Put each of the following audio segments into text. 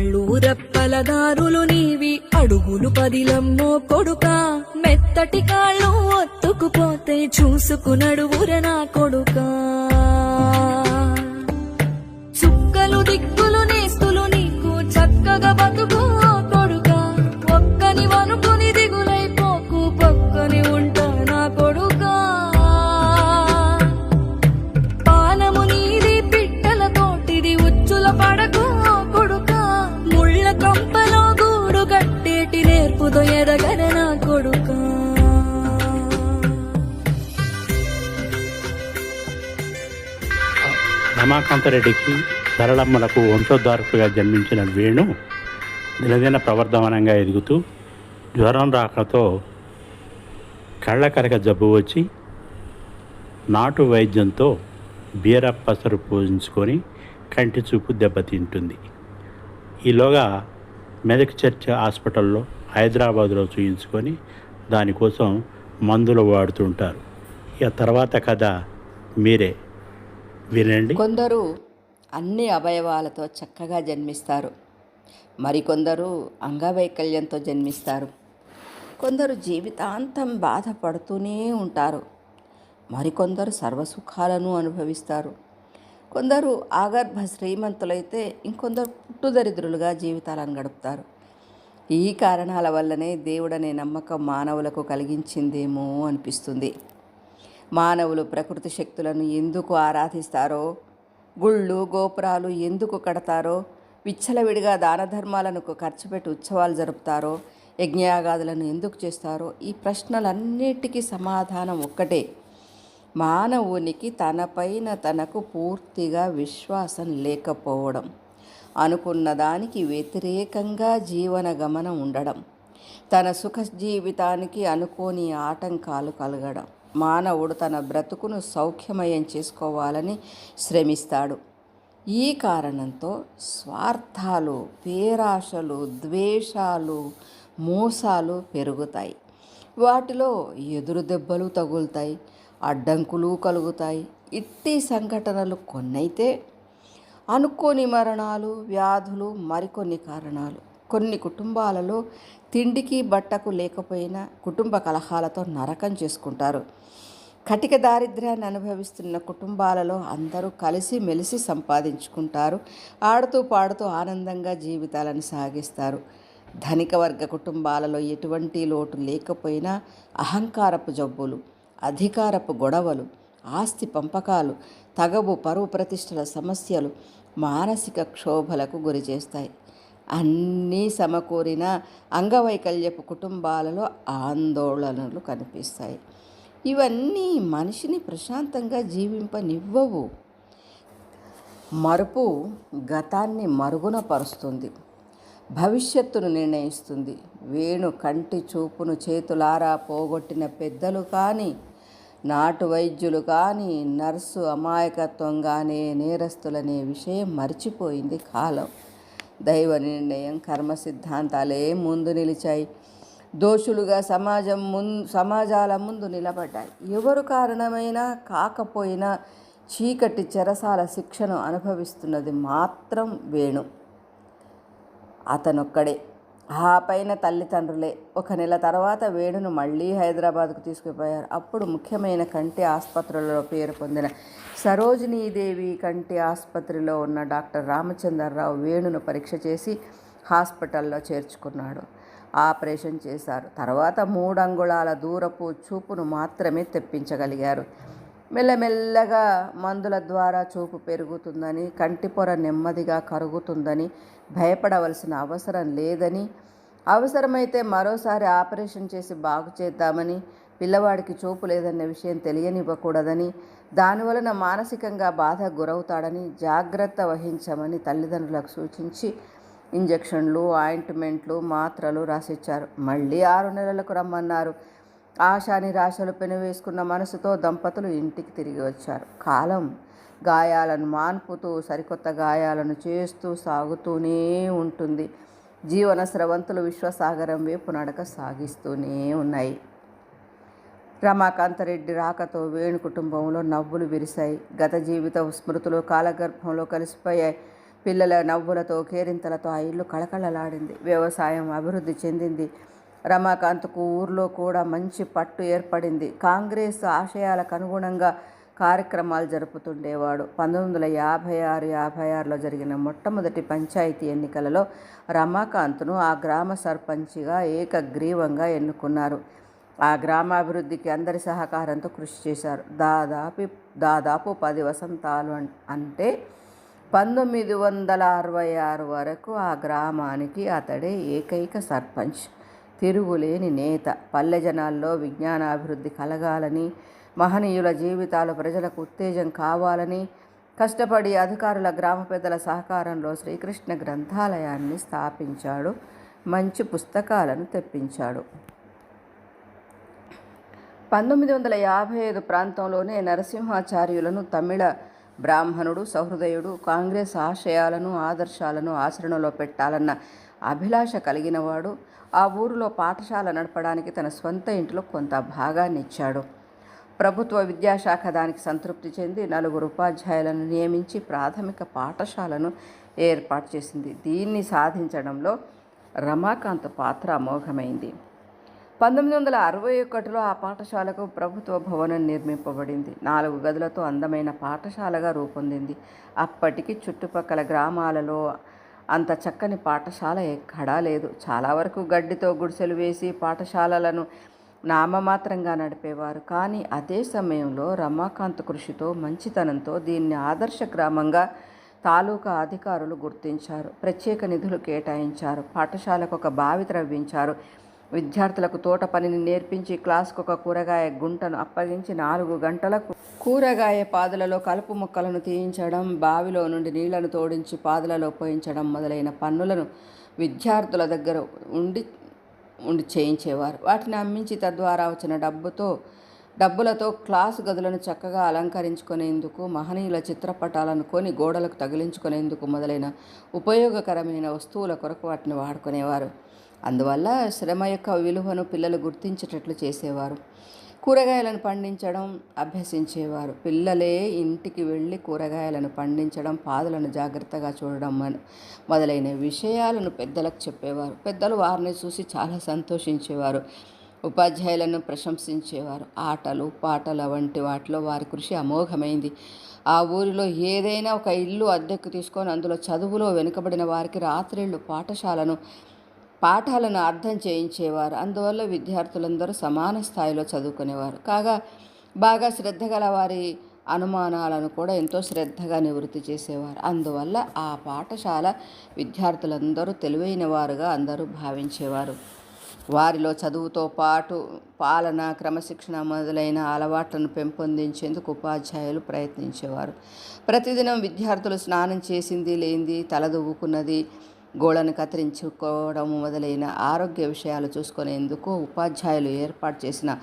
కాళ్ళు రెప్పలదారులు నీవి అడుగులు పదిలమ్మో కొడుక. మెత్తటి కాళ్ళు ఒత్తుకుపోతే చూసుకునడువుర నా కొడుకా. రమాకాంతరెడ్డికి సరళమ్మలకు వంశోద్ధారకుగా జన్మించిన వేణు దినదిన ప్రవర్ధమానంగా ఎదుగుతూ జ్వరం రాకతో కళ్ళ కరక జబ్బు వచ్చి నాటు వైద్యంతో బీరప్పసరు పూజించుకొని కంటి చూపు దెబ్బతింటుంది. ఈలోగా మెదక్ చర్చ్ హాస్పిటల్లో హైదరాబాద్లో చూయించుకొని దానికోసం మందులు వాడుతుంటారు ఇక తర్వాత కథ మీరే. వినండి. కొందరు అన్ని అవయవాలతో చక్కగా జన్మిస్తారు. మరికొందరు అంగవైకల్యంతో జన్మిస్తారు. కొందరు జీవితాంతం బాధపడుతూనే ఉంటారు. మరికొందరు సర్వసుఖాలను అనుభవిస్తారు. కొందరు ఆగర్భ శ్రీమంతులైతే ఇంకొందరు పుట్టుదరిద్రులుగా జీవితాలను గడుపుతారు. ఈ కారణాల వల్లనే దేవుడనే నమ్మకం మానవులకు కలిగించిందేమో అనిపిస్తుంది. మానవులు ప్రకృతి శక్తులను ఎందుకు ఆరాధిస్తారో గుళ్ళు గోపురాలు ఎందుకు కడతారో విచ్చలవిడిగా దాన ధర్మాలను ఖర్చు పెట్టి ఉత్సవాలు జరుపుతారో యజ్ఞయాగాదులను ఎందుకు చేస్తారో ఈ ప్రశ్నలన్నిటికీ సమాధానం ఒక్కటే. మానవునికి తనపైన తనకు పూర్తిగా విశ్వాసం లేకపోవడం అనుకున్న దానికి వ్యతిరేకంగా జీవన గమనం ఉండడం తన సుఖ జీవితానికి అనుకోని ఆటంకాలు కలగడం. మానవుడు తన బ్రతుకును సౌఖ్యమయం చేసుకోవాలని శ్రమిస్తాడు. ఈ కారణంతో స్వార్థాలు పేరాశలు ద్వేషాలు మోసాలు పెరుగుతాయి. వాటిలో ఎదురు దెబ్బలు తగులుతాయి అడ్డంకులు కలుగుతాయి. ఇట్టి సంఘటనలు కొన్నైతే అనుకోని మరణాలు వ్యాధులు మరికొన్ని కారణాలు. కొన్ని కుటుంబాలలో తిండికి బట్టకు లేకపోయినా కుటుంబ కలహాలతో నరకం చేసుకుంటారు. కటిక దారిద్ర్యాన్ని అనుభవిస్తున్న కుటుంబాలలో అందరూ కలిసి మెలిసి సంపాదించుకుంటారు. ఆడుతూ పాడుతూ ఆనందంగా జీవితాలను సాగిస్తారు. ధనిక వర్గ కుటుంబాలలో ఎటువంటి లోటు లేకపోయినా అహంకారపు జబ్బులు అధికారపు గొడవలు ఆస్తి పంపకాలు తగవు పరువు ప్రతిష్టల సమస్యలు మానసిక క్షోభలకు గురి చేస్తాయి అన్నీ సమకూరిన అంగవైకల్యపు కుటుంబాలలో ఆందోళనలు కనిపిస్తాయి. ఇవన్నీ మనిషిని ప్రశాంతంగా జీవింపనివ్వవు. మరుపు గతాన్ని మరుగున పరుస్తుంది భవిష్యత్తును నిర్ణయిస్తుంది. వేణు కంటి చూపును చేతులారా పోగొట్టిన పెద్దలు కానీ నాటు వైద్యులు కానీ నర్సు అమాయకత్వంగానే నేరస్తులనే విషయం మర్చిపోయింది కాలం. దైవ నిర్ణయం కర్మ సిద్ధాంతాలే ముందు నిలిచాయి. దోషులుగా సమాజం ముందు సమాజాల ముందు నిలబడ్డాయి. ఎవరు కారణమైనా కాకపోయినా చీకటి చెరసాల శిక్షను అనుభవిస్తున్నది మాత్రం వేణు. అతనొక్కడే. ఆ పైన తల్లిదండ్రులే. ఒక నెల తర్వాత వేణును మళ్ళీ హైదరాబాద్కు తీసుకుపోయారు. అప్పుడు ముఖ్యమైన కంటి ఆసుపత్రులలో పేరు పొందిన సరోజినీదేవి కంటి ఆసుపత్రిలో ఉన్న డాక్టర్ రామచంద్రరావు వేణును పరీక్ష చేసి హాస్పిటల్లో చేర్చుకున్నాడు. ఆపరేషన్ చేశారు. తర్వాత మూడు అంగుళాల దూరపు చూపును మాత్రమే తెప్పించగలిగారు. మెల్లమెల్లగా మందుల ద్వారా చూపు పెరుగుతుందని కంటి పొర నెమ్మదిగా కరుగుతుందని భయపడవలసిన అవసరం లేదని అవసరమైతే మరోసారి ఆపరేషన్ చేసి బాగు చేద్దామని పిల్లవాడికి చూపు లేదన్న విషయం తెలియనివ్వకూడదని దానివలన మానసికంగా బాధ గురవుతాడని జాగ్రత్త వహించమని తల్లిదండ్రులకు సూచించి ఇంజెక్షన్లు ఆయింట్మెంట్లు మాత్రలు రాసిచ్చారు. మళ్ళీ ఆరు నెలలకు రమ్మన్నారు. ఆశానిరాశలు పెనువేసుకున్న మనసుతో దంపతులు ఇంటికి తిరిగి వచ్చారు. కాలం గాయాలను మాన్పుతూ సరికొత్త గాయాలను చేస్తూ సాగుతూనే ఉంటుంది. జీవన స్రవంతులు విశ్వసాగరం వైపు నడక సాగిస్తూనే ఉన్నాయి. రమాకాంతరెడ్డి రాకతో వేణు కుటుంబంలో నవ్వులు విరిశాయి. గత జీవిత స్మృతులు కాలగర్భంలో కలిసిపోయాయి. పిల్లల నవ్వులతో కేరింతలతో ఆ ఇల్లు కళకళలాడింది. వ్యవసాయం అభివృద్ధి చెందింది. రమాకాంత్కు ఊర్లో కూడా మంచి పట్టు ఏర్పడింది. కాంగ్రెస్ ఆశయాలకు అనుగుణంగా కార్యక్రమాలు జరుపుతుండేవాడు. పంతొమ్మిది వందల యాభై ఆరు యాభై ఆరులో జరిగిన మొట్టమొదటి పంచాయతీ ఎన్నికలలో రమాకాంత్ను ఆ గ్రామ సర్పంచిగా ఏకగ్రీవంగా ఎన్నుకున్నారు. ఆ గ్రామాభివృద్ధికి అందరి సహకారంతో కృషి చేశారు. దాదాపు దాదాపు పది వసంతాలు అంటే పంతొమ్మిది వందల అరవై ఆరు వరకు ఆ గ్రామానికి అతడే ఏకైక సర్పంచ్. తిరుగులేని నేత. పల్లె జనాల్లో విజ్ఞానాభివృద్ధి కలగాలని మహనీయుల జీవితాలు ప్రజలకు ఉత్తేజం కావాలని కష్టపడి అధికారుల గ్రామ పెద్దల సహకారంలో శ్రీకృష్ణ గ్రంథాలయాన్ని స్థాపించాడు. మంచి పుస్తకాలను తెప్పించాడు. పంతొమ్మిది వందల యాభై ఐదు ప్రాంతంలోనే నరసింహాచార్యులను తమిళ బ్రాహ్మణుడు సహృదయుడు కాంగ్రెస్ ఆశయాలను ఆదర్శాలను ఆచరణలో పెట్టాలన్న అభిలాష కలిగినవాడు. ఆ ఊరిలో పాఠశాల నడపడానికి తన స్వంత ఇంటిలో కొంత భాగాన్ని ఇచ్చాడు ప్రభుత్వ విద్యాశాఖ దానికి సంతృప్తి చెంది నలుగురు ఉపాధ్యాయులను నియమించి ప్రాథమిక పాఠశాలను ఏర్పాటు చేసింది. దీన్ని సాధించడంలో రమాకాంత్ పాత్ర అమోఘమైంది. పంతొమ్మిది వందల అరవై ఒకటిలో ఆ పాఠశాలకు ప్రభుత్వ భవనం నిర్మింపబడింది. నాలుగు గదులతో అందమైన పాఠశాలగా రూపొందింది. అప్పటికి చుట్టుపక్కల గ్రామాలలో అంత చక్కని పాఠశాల ఎక్కడా లేదు. చాలా వరకు గడ్డితో గుడిసెలు వేసి పాఠశాలలను నామమాత్రంగా నడిపేవారు. కానీ అదే సమయంలో రమాకాంత్ కృషితో మంచితనంతో దీన్ని ఆదర్శ గ్రామంగా తాలూకా అధికారులు గుర్తించారు. ప్రత్యేక నిధులు కేటాయించారు. పాఠశాలకు ఒక బావి త్రవ్వించారు. విద్యార్థులకు తోట పనిని నేర్పించి క్లాస్కు ఒక కూరగాయ గుంటను అప్పగించి నాలుగు గంటలకు కూరగాయ పాదులలో కలుపు మొక్కలను తీయించడం బావిలో నుండి నీళ్ళను తోడించి పాదులలో పోయించడం మొదలైన పనులను విద్యార్థుల దగ్గర ఉండి ఉండి చేయించేవారు. వాటిని అమ్మించి తద్వారా వచ్చిన డబ్బుతో డబ్బులతో క్లాసు గదులను చక్కగా అలంకరించుకునేందుకు మహనీయుల చిత్రపటాలను కొని గోడలకు తగిలించుకునేందుకు మొదలైన ఉపయోగకరమైన వస్తువుల కొరకు వాటిని వాడుకునేవారు. అందువల్ల శ్రమ యొక్క విలువను పిల్లలు గుర్తించేటట్లు చేసేవారు. కూరగాయలను పండించడం అభ్యసించేవారు. పిల్లలే ఇంటికి వెళ్ళి కూరగాయలను పండించడం పాదులను జాగ్రత్తగా చూడడం మన- మొదలైన విషయాలను పెద్దలకు చెప్పేవారు. పెద్దలు వారిని చూసి చాలా సంతోషించేవారు. ఉపాధ్యాయులను ప్రశంసించేవారు. ఆటలు పాటల వంటి వాటిలో వారి కృషి అమోఘమైంది. ఆ ఊరిలో ఏదైనా ఒక ఇల్లు అద్దెకు తీసుకొని అందులో చదువులో వెనుకబడిన వారికి రాత్రిళ్ళు పాఠశాలను పాఠాలను అర్థం చేయించేవారు. అందువల్ల విద్యార్థులందరూ సమాన స్థాయిలో చదువుకునేవారు. కాగా బాగా శ్రద్ధ గల వారి అనుమానాలను కూడా ఎంతో శ్రద్ధగా నివృత్తి చేసేవారు. అందువల్ల ఆ పాఠశాల విద్యార్థులందరూ తెలివైన వారుగా అందరూ భావించేవారు. వారిలో చదువుతో పాటు పాలన క్రమశిక్షణ మొదలైన అలవాట్లను పెంపొందించేందుకు ఉపాధ్యాయులు ప్రయత్నించేవారు. ప్రతిదినం విద్యార్థులు స్నానం చేసింది లేనిది తలదువ్వుకున్నది గోళ్ళను కత్తిరించుకోవడం మొదలైన ఆరోగ్య విషయాలు చూసుకునేందుకు ఉపాధ్యాయులు ఏర్పాటు చేసిన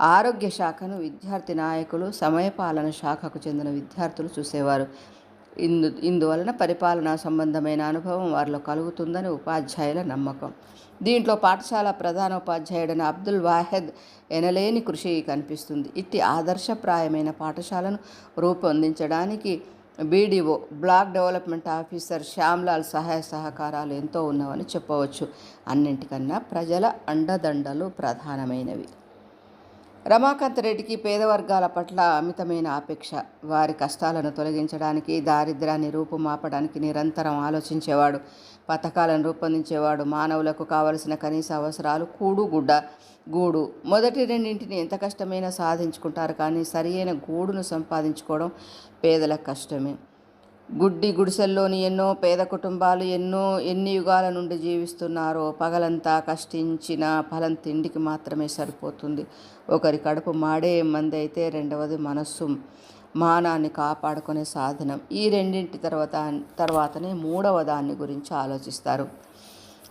ఆరోగ్య శాఖను విద్యార్థి నాయకులు సమయపాలన శాఖకు చెందిన విద్యార్థులు చూసేవారు. ఇందు ఇందువలన పరిపాలనా సంబంధమైన అనుభవం వారిలో కలుగుతుందని ఉపాధ్యాయుల నమ్మకం. దీంట్లో పాఠశాల ప్రధాన ఉపాధ్యాయుడైన అబ్దుల్ వాహెద్ ఎనలేని కృషి కనిపిస్తుంది. ఇట్టి ఆదర్శప్రాయమైన పాఠశాలను రూపొందించడానికి BDO block development officer Shyamlal సహాయ సహకారాలు ఎంతో ఉన్నవని చెప్పవచ్చు. అన్నింటికన్నా ప్రజల అండదండలు ప్రధానమైనవి. రమాకాంత్ రెడ్డికి పేద వర్గాల పట్ల అమితమైన ఆపేక్ష వారి కష్టాలను తొలగించడానికి దారిద్ర్యాన్ని రూపుమాపడానికి నిరంతరం ఆలోచించేవాడు. పథకాలను రూపొందించేవాడు. మానవులకు కావలసిన కనీస అవసరాలు కూడు గుడ్డ గూడు. మొదటి రెండింటిని ఎంత కష్టమైనా సాధించుకుంటారు కానీ సరియైన గూడును సంపాదించుకోవడం పేదల కష్టమే. గుడ్డి గుడిసెల్లోని ఎన్నో పేద కుటుంబాలు ఎన్నో ఎన్ని యుగాల నుండి జీవిస్తున్నారో పగలంతా కష్టించిన ఫలం తిండికి మాత్రమే సరిపోతుంది. ఒకరి కడుపు మాడే మంది అయితే రెండవది మనస్సు మానాన్ని కాపాడుకునే సాధనం. ఈ రెండింటి తర్వాత తర్వాతనే మూడవ దాన్ని గురించి ఆలోచిస్తారు.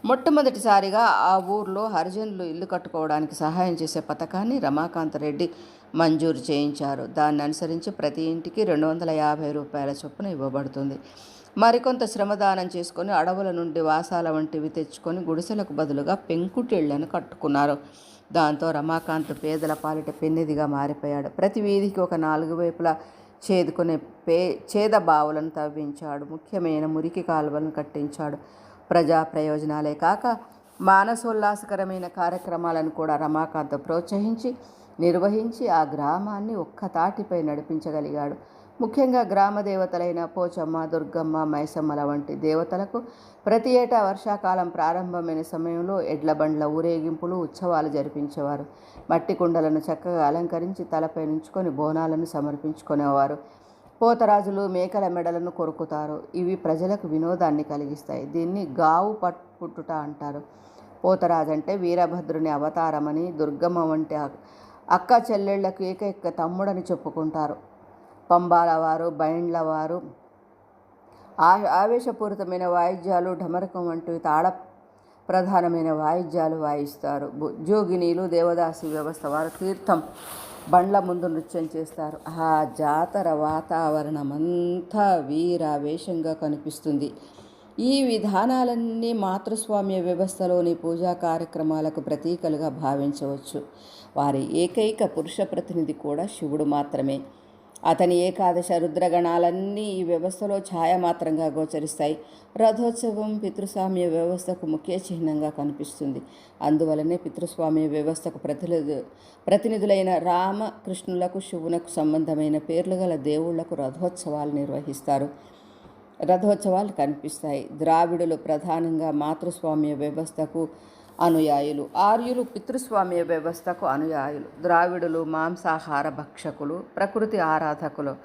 మొట్టమొదటిసారిగా ఆ ఊర్లో హరిజనులు ఇల్లు కట్టుకోవడానికి సహాయం చేసే పథకాన్ని రమాకాంత్ రెడ్డి మంజూరు చేయించారు. దాన్ని అనుసరించి ప్రతి ఇంటికి రెండు వందల యాభై రూపాయల చొప్పున ఇవ్వబడుతుంది. మరికొంత శ్రమదానం చేసుకొని అడవుల నుండి వాసాల వంటివి తెచ్చుకొని గుడిసెలకు బదులుగా పెంకుటిళ్ళను కట్టుకున్నారు. దాంతో రమాకాంత్ పేదల పాలిట పెన్నిదిగా మారిపోయాడు. ప్రతి వీధికి ఒక నాలుగు వైపులా చేదుకునే పే చేద బావులను తవ్వించాడు. ముఖ్యమైన మురికి కాలువలను కట్టించాడు. ప్రజా ప్రయోజనాలే కాక మానసోల్లాసకరమైన కార్యక్రమాలను కూడా రమాకాంత్ ప్రోత్సహించి నిర్వహించి ఆ గ్రామాన్ని ఒక్క తాటిపై నడిపించగలిగాడు. ముఖ్యంగా గ్రామ దేవతలైన పోచమ్మ దుర్గమ్మ మైసమ్మల వంటి దేవతలకు ప్రతి ఏటా వర్షాకాలం ప్రారంభమైన సమయంలో ఎడ్ల బండ్ల ఊరేగింపులు ఉత్సవాలు జరిపించేవారు. మట్టి కుండలను చక్కగా అలంకరించి తలపై నుంచుకొని బోనాలను సమర్పించుకునేవారు. పోతరాజులు మేకల మెడలను కొరుకుతారు. ఇవి ప్రజలకు వినోదాన్ని కలిగిస్తాయి. దీన్ని గావు పట్ పుట్టుట అంటారు. పోతరాజు అంటే వీరభద్రుని అవతారమని దుర్గమ్మ వంటి అక్క చెల్లెళ్ళకు ఏకైక తమ్ముడని చెప్పుకుంటారు. పంబాల వారు బైండ్ల వారు ఆ ఆవేశపూరితమైన వాయిద్యాలు ఢమరకం వంటివి తాళ ప్రధానమైన వాయిద్యాలు వాయిస్తారు. జోగినీలు దేవదాసి వ్యవస్థ వారు తీర్థం బండ్ల ముందు నృత్యం చేస్తారు. ఆ జాతర వాతావరణం అంతా వీరావేశంగా కనిపిస్తుంది. ఈ విధానాలన్నీ మాతృస్వామ్య వ్యవస్థలోని పూజా కార్యక్రమాలకు ప్రతీకలుగా భావించవచ్చు. వారి ఏకైక పురుష ప్రతినిధి కూడా శివుడు మాత్రమే. అతని ఏకాదశ రుద్రగణాలన్నీ ఈ వ్యవస్థలో ఛాయామాత్రంగా గోచరిస్తాయి. రథోత్సవం పితృస్వామ్య వ్యవస్థకు ముఖ్య చిహ్నంగా కనిపిస్తుంది. అందువలనే పితృస్వామ్య వ్యవస్థకు ప్రతినిధు ప్రతినిధులైన రామ కృష్ణులకు శివునకు సంబంధమైన పేర్లు గల దేవుళ్ళకు రథోత్సవాలు నిర్వహిస్తారు. రథోత్సవాలు కనిపిస్తాయి. ద్రావిడులు ప్రధానంగా మాతృస్వామ్య వ్యవస్థకు అనుయాయులు. ఆర్యులు పితృస్వామ్య వ్యవస్థకు అనుయాయులు. ద్రావిడులు మాంసాహార భక్షకులు ప్రకృతి ఆరాధకులు.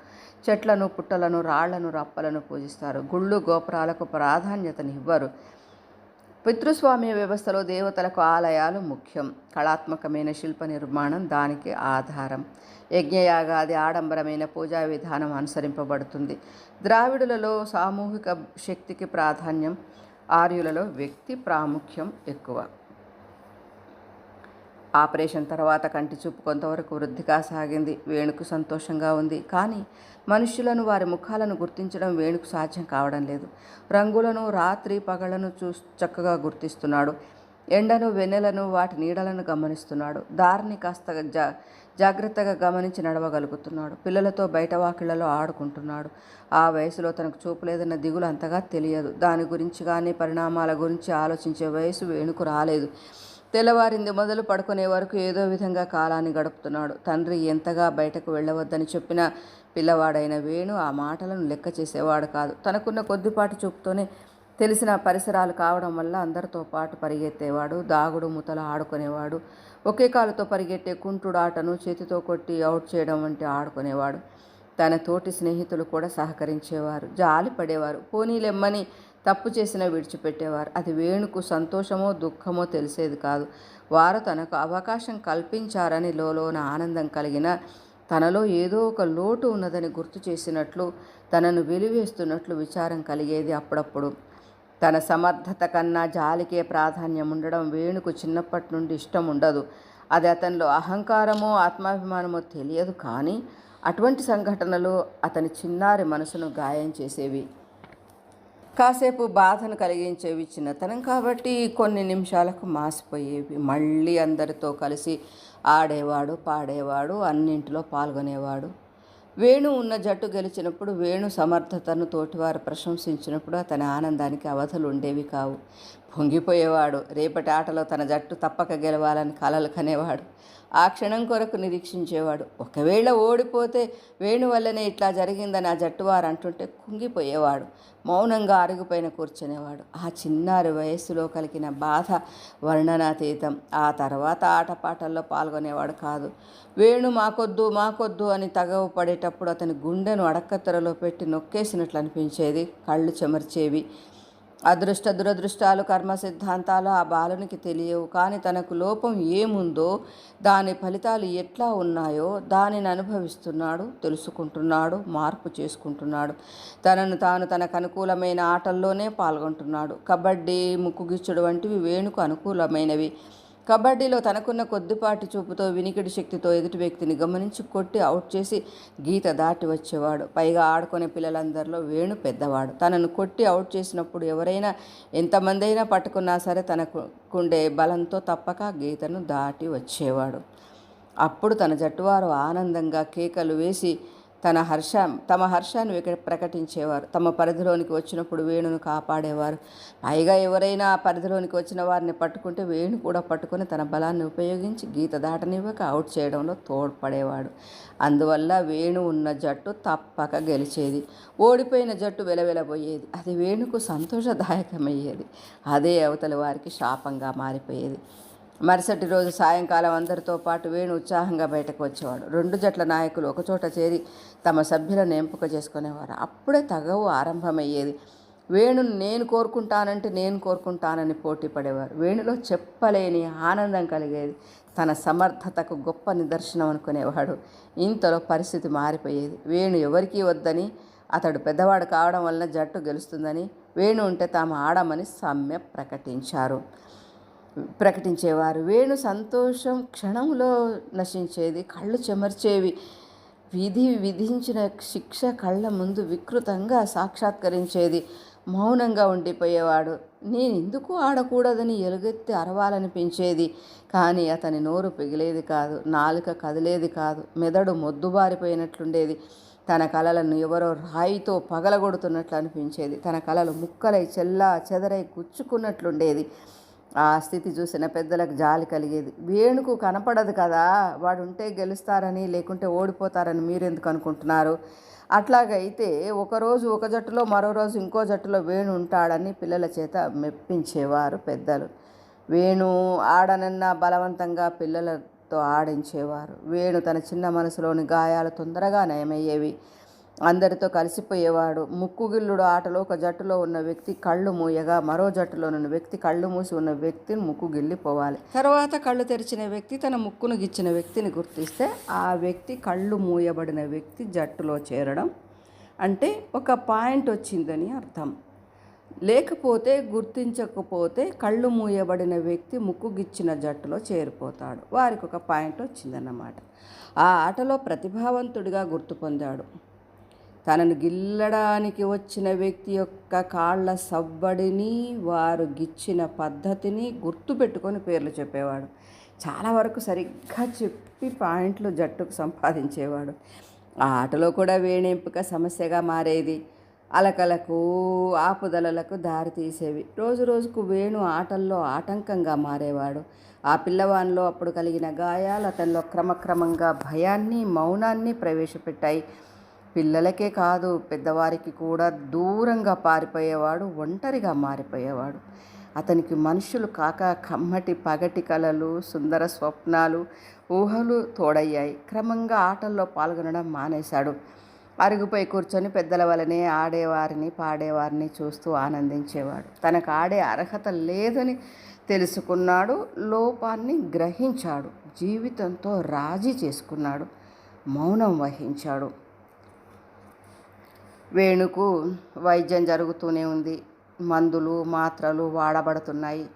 చెట్లను పుట్టలను రాళ్ళను రప్పలను పూజిస్తారు. గుళ్ళు గోపురాలకు ప్రాధాన్యతనివ్వరు పితృస్వామ్య వ్యవస్థలో దేవతలకు ఆలయాలు ముఖ్యం. కళాత్మకమైన శిల్ప నిర్మాణం దానికి ఆధారం. యజ్ఞయాగాది ఆడంబరమైన పూజా విధానం అనుసరింపబడుతుంది. ద్రావిడులలో సామూహిక శక్తికి ప్రాధాన్యం ఆర్యులలో వ్యక్తి ప్రాముఖ్యం ఎక్కువ. ఆపరేషన్ తర్వాత కంటి చూపు కొంతవరకు వృద్ధిగా సాగింది. వేణుకు సంతోషంగా ఉంది. కానీ మనుష్యులను వారి ముఖాలను గుర్తించడం వేణుకు సాధ్యం కావడం లేదు. రంగులను రాత్రి పగలను చూ చక్కగా గుర్తిస్తున్నాడు. ఎండను వెన్నెలను వాటి నీడలను గమనిస్తున్నాడు. దారిని కాస్త జా జాగ్రత్తగా గమనించి నడవగలుగుతున్నాడు. పిల్లలతో బయట వాకిళ్ళలో ఆడుకుంటున్నాడు. ఆ వయసులో తనకు చూపు లేదన్న దిగులు అంతగా తెలియదు. దాని గురించి కానీ పరిణామాల గురించి ఆలోచించే వయసు వేణుకు రాలేదు. తెల్లవారింది మొదలు పడుకునే వరకు ఏదో విధంగా కాలాన్ని గడుపుతున్నాడు. తండ్రి ఎంతగా బయటకు వెళ్ళవద్దని చెప్పినా పిల్లవాడైన వేణు ఆ మాటలను లెక్క చేసేవాడు కాదు. తనకున్న కొద్దిపాటి చూపుతోనే తెలిసిన పరిసరాలు కావడం వల్ల అందరితో పాటు పరిగెత్తేవాడు దాగుడు ముతలు ఆడుకునేవాడు ఒకే కాలుతో పరిగెట్టే కుంటుడాటను చేతితో కొట్టి అవుట్ చేయడం వంటి ఆడుకునేవాడు. తన తోటి స్నేహితులు కూడా సహకరించేవారు జాలి పడేవారు పోనీలెమ్మని తప్పు చేసినా విడిచిపెట్టేవారు. అది వేణుకు సంతోషమో దుఃఖమో తెలిసేది కాదు. వారు తనకు అవకాశం కల్పించారని లోలోన ఆనందం కలిగిన తనలో ఏదో ఒక లోటు ఉన్నదని గుర్తు చేసినట్లు తనను వెలివేస్తున్నట్లు విచారం కలిగేది అప్పుడప్పుడు. తన సమర్థత కన్నా జాలికే ప్రాధాన్యం ఉండడం వేణుకు చిన్నప్పటి నుండి ఇష్టం ఉండదు. అది అతనిలో అహంకారమో ఆత్మాభిమానమో తెలియదు కానీ అటువంటి సంఘటనలు అతని చిన్నారి మనసును గాయం చేసేవి. కాసేపు బాధను కలిగించేవి చిన్నతనం కాబట్టి కొన్ని నిమిషాలకు మాసిపోయేవి. మళ్ళీ అందరితో కలిసి ఆడేవాడు పాడేవాడు అన్నింటిలో పాల్గొనేవాడు. వేణు ఉన్న జట్టు గెలిచినప్పుడు వేణు సమర్థతను తోటివారు ప్రశంసించినప్పుడు అతని ఆనందానికి అవధులు ఉండేవి కావు. పొంగిపోయేవాడు రేపటి ఆటలో తన జట్టు తప్పక గెలవాలని కలలు కనేవాడు. ఆ క్షణం కొరకు నిరీక్షించేవాడు. ఒకవేళ ఓడిపోతే వేణు వల్లనే ఇట్లా జరిగిందని ఆ జట్టు వారు అంటుంటే కుంగిపోయేవాడు. మౌనంగా అరుగుపైన కూర్చునేవాడు. ఆ చిన్నారి వయస్సులో కలిగిన బాధ వర్ణనాతీతం. ఆ తర్వాత ఆటపాటల్లో పాల్గొనేవాడు కాదు. వేణు మాకొద్దు మాకొద్దు అని తగవు పడేటప్పుడు అతని గుండెను అడక్కత్తెరలో పెట్టి నొక్కేసినట్లు అనిపించేది. కళ్ళు చెమర్చేవి. అదృష్ట దురదృష్టాలు కర్మ సిద్ధాంతాలు ఆ బాలునికి తెలియవు. కానీ తనకు లోపం ఏముందో దాని ఫలితాలు ఎట్లా ఉన్నాయో దానిని అనుభవిస్తున్నాడు తెలుసుకుంటున్నాడు మార్పు చేసుకుంటున్నాడు. తనను తాను తనకు అనుకూలమైన ఆటల్లోనే పాల్గొంటున్నాడు. కబడ్డీ ముక్కుగిచ్చుడు వంటివి వేణుకు అనుకూలమైనవి. కబడ్డీలో తనకున్న కొద్దిపాటి చూపుతో వినికిడి శక్తితో ఎదుటి వ్యక్తిని గమనించి కొట్టి అవుట్ చేసి గీత దాటి వచ్చేవాడు. పైగా ఆడుకునే పిల్లలందరిలో వేణు పెద్దవాడు. తనను కొట్టి అవుట్ చేసినప్పుడు ఎవరైనా ఎంతమంది అయినా పట్టుకున్నా సరే తనకు కుండే బలంతో తప్పక గీతను దాటి వచ్చేవాడు. అప్పుడు తన జట్టువారు ఆనందంగా కేకలు వేసి తన హర్ష తమ హర్షాన్ని ప్రకటించేవారు. తమ పరిధిలోనికి వచ్చినప్పుడు వేణును కాపాడేవారు. పైగా ఎవరైనా ఆ పరిధిలోనికి వచ్చిన వారిని పట్టుకుంటే వేణు కూడా పట్టుకుని తన బలాన్ని ఉపయోగించి గీత దాటనివ్వక అవుట్ చేయడంలో తోడ్పడేవాడు. అందువల్ల వేణు ఉన్న జట్టు తప్పక గెలిచేది. ఓడిపోయిన జట్టు వెలవెలబోయేది. అది వేణుకు సంతోషదాయకమయ్యేది. అదే అవతలి వారికి శాపంగా మారిపోయేది. మరుసటి రోజు సాయంకాలం అందరితో పాటు వేణు ఉత్సాహంగా బయటకు వచ్చేవాడు. రెండు జట్ల నాయకులు ఒకచోట చేరి తమ సభ్యులను ఎంపిక చేసుకునేవారు. అప్పుడే తగవు ఆరంభమయ్యేది. వేణుని నేను కోరుకుంటానంటే నేను కోరుకుంటానని పోటీ పడేవారు. వేణులో చెప్పలేని ఆనందం కలిగేది. తన సమర్థతకు గొప్ప నిదర్శనం అనుకునేవాడు. ఇంతలో పరిస్థితి మారిపోయేది. వేణు ఎవరికీ వద్దని అతడు పెద్దవాడు కావడం వలన జట్టు గెలుస్తుందని వేణు ఉంటే తాము ఆడమని సమ్మె ప్రకటించారు. ప్రకటించేవారు. వేణు సంతోషం క్షణంలో నశించేది కళ్ళు చెమర్చేవి. విధి విధించిన శిక్ష కళ్ళ ముందు వికృతంగా సాక్షాత్కరించేది. మౌనంగా ఉండిపోయేవాడు. నేను ఎందుకు ఆడకూడదని ఎలుగెత్తి అరవాలనిపించేది? కానీ అతని నోరు పిగిలేది కాదు నాలుక కదిలేది కాదు మెదడు మొద్దుబారిపోయినట్లుండేది. తన కలలను ఎవరో రాయితో పగలగొడుతున్నట్లు అనిపించేది తన కలలు ముక్కలై చెల్లా చెదరై గుచ్చుకున్నట్లుండేది. ఆ స్థితి చూసిన పెద్దలకు జాలి కలిగేది. వేణుకు కనపడదు కదా వాడు ఉంటే గెలుస్తారని లేకుంటే ఓడిపోతారని మీరెందుకు అనుకుంటున్నారు? అట్లాగైతే ఒకరోజు ఒక జట్టులో మరో రోజు ఇంకో జట్టులో వేణు ఉంటాడని పిల్లల చేత మెప్పించేవారు పెద్దలు. వేణు ఆడనన్న బలవంతంగా పిల్లలతో ఆడించేవారు. వేణు తన చిన్న మనసులోని గాయాలు తొందరగా నయమయ్యేవి. అందరితో కలిసిపోయేవాడు. ముక్కుగిల్లుడు ఆటలో ఒక జట్టులో ఉన్న వ్యక్తి కళ్ళు మూయగా మరో జట్టులో ఉన్న వ్యక్తి కళ్ళు మూసి ఉన్న వ్యక్తిని ముక్కు గిల్లిపోవాలి. తర్వాత కళ్ళు తెరిచిన వ్యక్తి తన ముక్కును గిచ్చిన వ్యక్తిని గుర్తిస్తే ఆ వ్యక్తి కళ్ళు మూయబడిన వ్యక్తి జట్టులో చేరడం అంటే ఒక పాయింట్ వచ్చిందని అర్థం. లేకపోతే గుర్తించకపోతే కళ్ళు మూయబడిన వ్యక్తి ముక్కు గిచ్చిన జట్టులో చేరిపోతాడు. వారికి ఒక పాయింట్ వచ్చిందన్నమాట. ఆ ఆటలో ప్రతిభావంతుడిగా గుర్తు పొందాడు. తనను గిల్లడానికి వచ్చిన వ్యక్తి యొక్క కాళ్ళ సవ్వడిని వారు గిచ్చిన పద్ధతిని గుర్తుపెట్టుకొని పేర్లు చెప్పేవాడు. చాలా వరకు సరిగ్గా చెప్పి పాయింట్లు జట్టుకు సంపాదించేవాడు. ఆ ఆటలో కూడా వేణెంపిక సమస్యగా మారేది. అలకలకు ఆపుదలలకు దారి తీసేవి. రోజు రోజుకు వేణు ఆటల్లో ఆటంకంగా మారేవాడు. ఆ పిల్లవానిలో అప్పుడు కలిగిన గాయాలు అతనిలో క్రమక్రమంగా భయాన్ని మౌనాన్ని ప్రవేశపెట్టాయి. పిల్లలకే కాదు పెద్దవారికి కూడా దూరంగా పారిపోయేవాడు ఒంటరిగా మారిపోయేవాడు. అతనికి మనుషులు కాక కమ్మటి పగటి కలలు సుందర స్వప్నాలు ఊహలు తోడయ్యాయి. క్రమంగా ఆటల్లో పాల్గొనడం మానేశాడు. అరుగుపై కూర్చొని పెద్దల వలనే ఆడేవారిని పాడేవారిని చూస్తూ ఆనందించేవాడు. తనకు ఆడే అర్హత లేదని తెలుసుకున్నాడు లోపాన్ని గ్రహించాడు జీవితంతో రాజీ చేసుకున్నాడు మౌనం వహించాడు. వేణుకు వైద్యం జరుగుతూనే ఉంది. మందులు మాత్రలు వాడబడుతున్నాయి.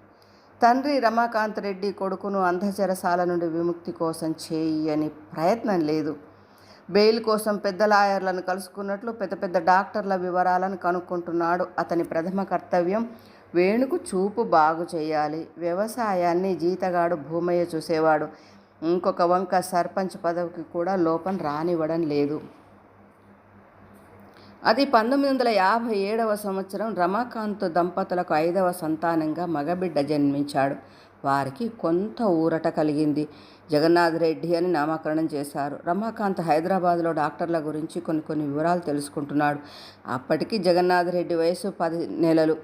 తండ్రి రమాకాంత్ రెడ్డి కొడుకును అంధచరసాల నుండి విముక్తి కోసం చేయని ప్రయత్నం లేదు. బెయిల్ కోసం పెద్ద లాయర్లను కలుసుకున్నట్లు పెద్ద పెద్ద డాక్టర్ల వివరాలను కనుక్కుంటున్నాడు. అతని ప్రథమ కర్తవ్యం వేణుకు చూపు బాగు చేయాలి. వ్యవసాయాన్ని జీతగాడు భూమయ్య చూసేవాడు. ఇంకొక వంక సర్పంచ్ పదవికి కూడా లోపం రానివ్వడం లేదు. అది పంతొమ్మిది వందల యాభై ఏడవ సంవత్సరం రమాకాంత్ దంపతులకు ఐదవ సంతానంగా మగబిడ్డ జన్మించాడు. వారికి కొంత ఊరట కలిగింది. జగన్నాథ్ రెడ్డి అని నామకరణం చేశారు. రమాకాంత్ హైదరాబాద్లో డాక్టర్ల గురించి కొన్ని కొన్ని వివరాలు తెలుసుకుంటున్నాడు. అప్పటికి జగన్నాథ్ రెడ్డి వయసు పది నెలలు.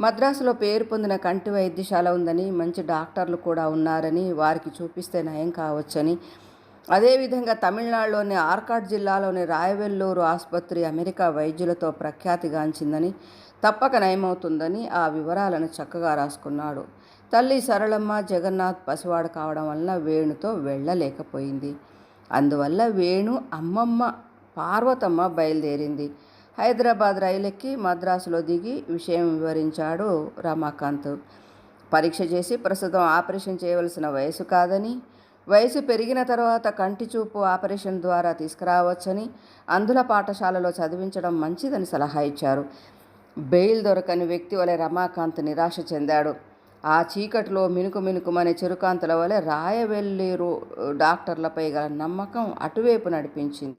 మద్రాసులో పేరు పొందిన కంటి వైద్యశాల ఉందని మంచి డాక్టర్లు కూడా ఉన్నారని వారికి చూపిస్తే నయం కావచ్చని అదేవిధంగా తమిళనాడులోని ఆర్కాడ్ జిల్లాలోని రాయవెల్లూరు ఆసుపత్రి అమెరికా వైద్యులతో ప్రఖ్యాతిగాంచిందని తప్పక నయమవుతుందని ఆ వివరాలను చక్కగా రాసుకున్నాడు. తల్లి సరళమ్మ జగన్నాథ్ పసివాడు కావడం వలన వేణుతో వెళ్ళలేకపోయింది. అందువల్ల వేణు అమ్మమ్మ పార్వతమ్మ బయలుదేరింది. హైదరాబాద్ రైలెక్కి మద్రాసులో దిగి విషయం వివరించాడు రమాకాంత్. పరీక్ష చేసి ప్రస్తుతం ఆపరేషన్ చేయవలసిన వయసు కాదని వయసు పెరిగిన తర్వాత కంటి చూపు ఆపరేషన్ ద్వారా తీసుకురావచ్చని అందుల పాఠశాలలో చదివించడం మంచిదని సలహా ఇచ్చారు. బెయిల్ దొరకని వ్యక్తి వలె రమాకాంత్ నిరాశ చెందాడు. ఆ చీకటిలో మినుకు మినుకుమనే చిరుకాంతుల వలె రాయవెల్లి డాక్టర్లపై గల నమ్మకం అటువైపు నడిపించింది.